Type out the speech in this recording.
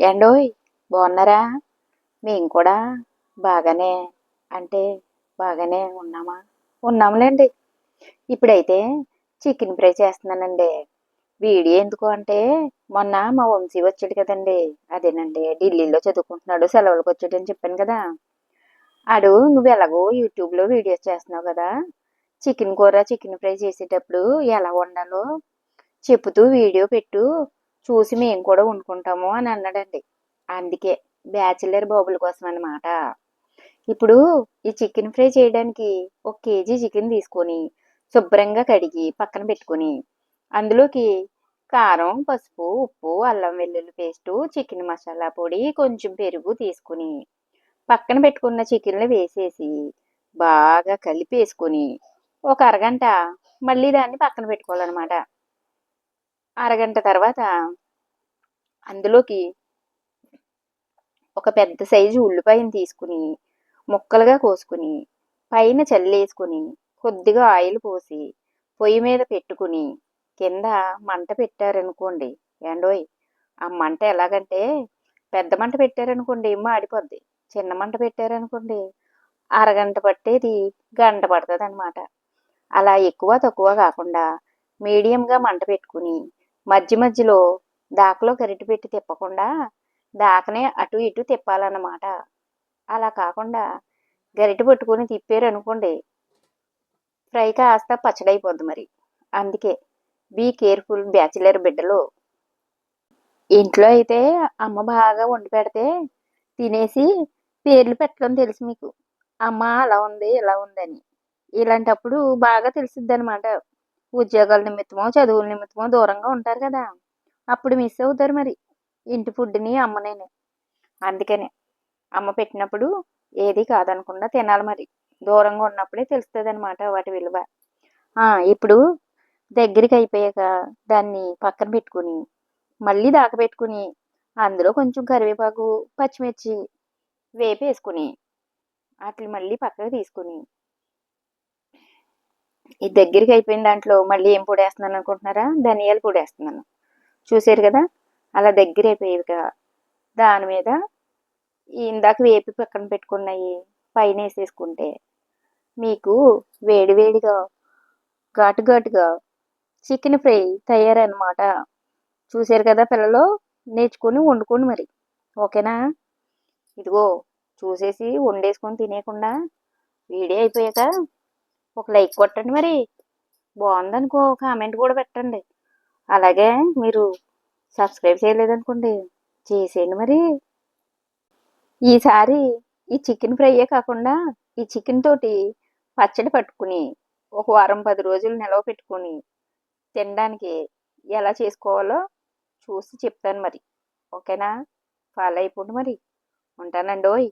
ఏండోయ్ బాగున్నారా? మేము కూడా బాగానే అంటే బాగానే ఉన్నామా? ఉన్నాంలేండి ఇప్పుడైతే చికెన్ ఫ్రై చేస్తున్నానండి. వీడియో ఎందుకు అంటే మొన్న మా వంశీ వచ్చాడు కదండి. అదేనండి ఢిల్లీలో చదువుకుంటున్నాడు సెలవులకు వచ్చాడని చెప్పాను కదా. ఆడు నువ్వు ఎలాగో యూట్యూబ్లో వీడియోస్ చేస్తున్నావు కదా? చికెన్ కూర చికెన్ ఫ్రై చేసేటప్పుడు ఎలా వండాలో చెప్పుతూ వీడియో పెట్టు. చూసి మేము కూడా వండుకుంటాము అని అన్నాడండి. అందుకే బ్యాచిలర్ బాబుల కోసం అన్నమాట. ఇప్పుడు ఈ చికెన్ ఫ్రై చేయడానికి ఒక కేజీ చికెన్ తీసుకొని శుభ్రంగా కడిగి పక్కన పెట్టుకొని అందులోకి కారం పసుపు ఉప్పు అల్లం వెల్లుల్లి పేస్టు చికెన్ మసాలా పొడి కొంచెం పెరుగు తీసుకుని పక్కన పెట్టుకున్న చికెన్లు వేసేసి బాగా కలిపేసుకొని ఒక అరగంట మళ్ళీ దాన్ని పక్కన పెట్టుకోవాలన్నమాట. అరగంట తర్వాత అందులోకి ఒక పెద్ద సైజు ఉల్లిపాయను తీసుకుని ముక్కలుగా కోసుకుని పైన చల్లేసుకుని కొద్దిగా ఆయిల్ పోసి పొయ్యి మీద పెట్టుకుని కింద మంట పెట్టారనుకోండి. ఏండోయ్ ఆ మంట ఎలాగంటే పెద్ద మంట పెట్టారనుకోండి ఏమో ఆడిపోద్ది. చిన్న మంట పెట్టారనుకోండి అరగంట పట్టేది గంట పడుతుంది అనమాట అలా ఎక్కువ తక్కువ కాకుండా మీడియంగా మంట పెట్టుకుని మధ్య మధ్యలో దాకలో గరిటె పెట్టి తిప్పకుండా దాకనే అటు ఇటు తిప్పాలన్నమాట. అలా కాకుండా గరిటె పట్టుకొని తిప్పారు అనుకోండి ఫ్రై కాస్త పచ్చడైపోద్ది మరి. అందుకే బీ కేర్ఫుల్ బ్యాచిలర్ బిడ్డలు. ఇంట్లో అయితే అమ్మ బాగా వండి పెడితే తినేసి పేర్లు పెట్టడం తెలుసు మీకు. అమ్మ అలా ఉంది ఇలా ఉందని. ఇలాంటప్పుడు బాగా తెలిసిద్ది అనమాట ఉద్యోగాల నిమిత్తమో చదువుల నిమిత్తమో దూరంగా ఉంటారు కదా. అప్పుడు మిస్ అవుతారు మరి. ఇంటి ఫుడ్ని అమ్మనేనే అందుకనే అమ్మ పెట్టినప్పుడు ఏది కాదనకుండా తినాలి మరి. దూరంగా ఉన్నప్పుడే తెలుస్తుంది అనమాట వాటి విలువ. ఇప్పుడు దగ్గరికి అయిపోయాక దాన్ని పక్కన పెట్టుకుని మళ్ళీ దాకపెట్టుకుని అందులో కొంచెం కరివేపాకు పచ్చిమిర్చి వేపేసుకుని వేసుకుని వాటిని మళ్ళీ పక్కకు తీసుకుని ఈ దగ్గరికి అయిపోయిన దాంట్లో మళ్ళీ ఏం పొడి వేస్తున్నాను అనుకుంటున్నారా? ధనియాలు పొడి వేస్తున్నాను చూసారు కదా? అలా దగ్గర అయిపోయేవి కదా దాని మీద ఇందాక వేపి పక్కన పెట్టుకున్నాయి పైన వేసేసుకుంటే మీకు వేడివేడిగా ఘాటు ఘాటుగా చికెన్ ఫ్రై తయారనమాట చూసారు కదా పిల్లలు? నేర్చుకొని వండుకోండి మరి. ఓకేనా? ఇదిగో చూసేసి వండేసుకొని తినేయకుండా వేడి అయిపోయాక ఒక లైక్ కొట్టండి మరి. బాగుందనుకో కామెంట్ కూడా పెట్టండి. అలాగే మీరు సబ్స్క్రైబ్ చేయలేదనుకోండి చేసేయండి మరి. ఈసారి ఈ చికెన్ ఫ్రైయే కాకుండా ఈ చికెన్ తోటి పచ్చడి పట్టుకుని ఒక వారం పది రోజులు నిలవ పెట్టుకుని తినడానికి ఎలా చేసుకోవాలో చూసి చెప్తాను మరి. ఓకేనా? ఫాలో అయిపోండి మరి. ఉంటానండి ఓయ్.